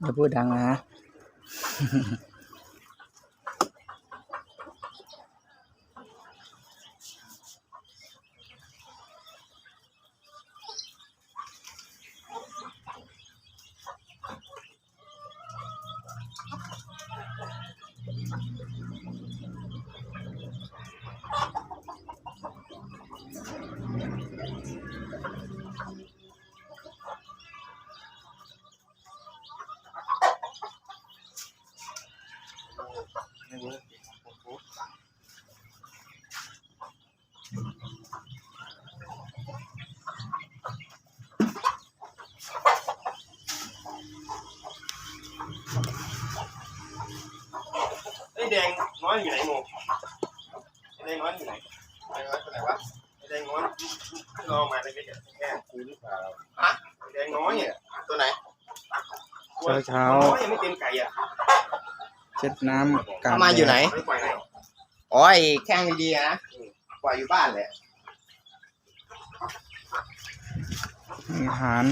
อย่าพูดดังนะ อยอยู่ไหนโมไอ้แดงน้อยอยู่ไหนไอ้แดงน้อยไปไหนวะไอ้แดงน้อยรอมาได้ไหมเนี่ยแค่คูหรือเปล่าฮะไอ้แดงน้อยเนี่ยตัวไหนเช้าเช้าน้อยยังไม่เต็มไก่อะเช็ดน้ำกลางเอามาอยู่ไหนไม่ปล่อยไหนอ๋อไอ้แข้งดีๆนะปล่อยอยู่บ้านเลยมีอาหาร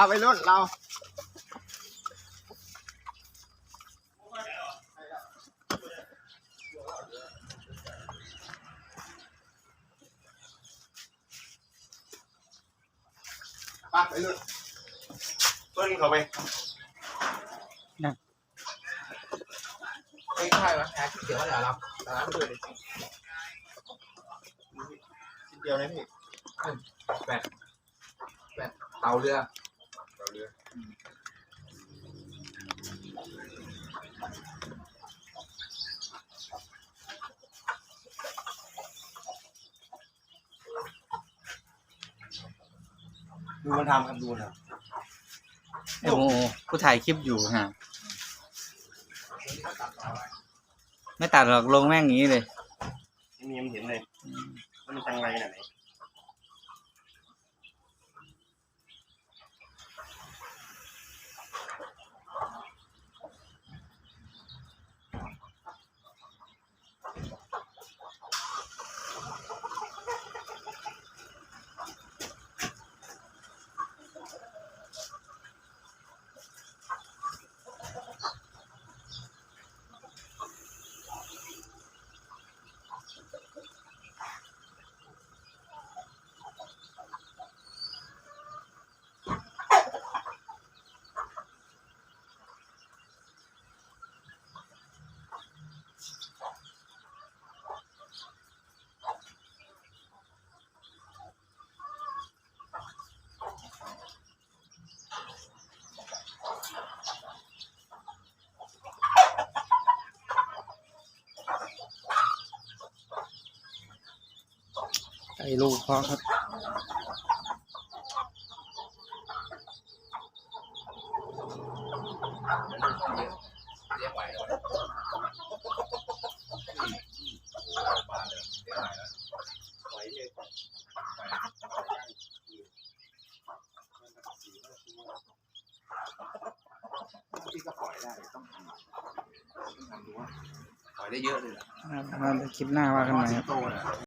าไปรุ่นเราปลาไปรุ่นต้นเขาไปไม่ใช่ไหมแอร์ที่เขียวเดี๋ยวเราตอนนั้นดูดิทีเดียวนะพี่เตาเรือ เราเรือ ดูมันทำกันดูนะไอ้โมผู้ถ่ายคลิปอยู่ฮะไม่ตัดหรอกลงแม่งอย่างนี้เลย ไม่มีมันเห็นเลยว่ามันจังไรขนาดไหน ไอ้ลูกเพาะครับเรียกไหวแล้วพี่ก็ปล่อยได้ต้องทำต้องทำดูว่าปล่อยได้เยอะเลยเหรอมาคลิปหน้าว่ากันใหม่ครับโตนะ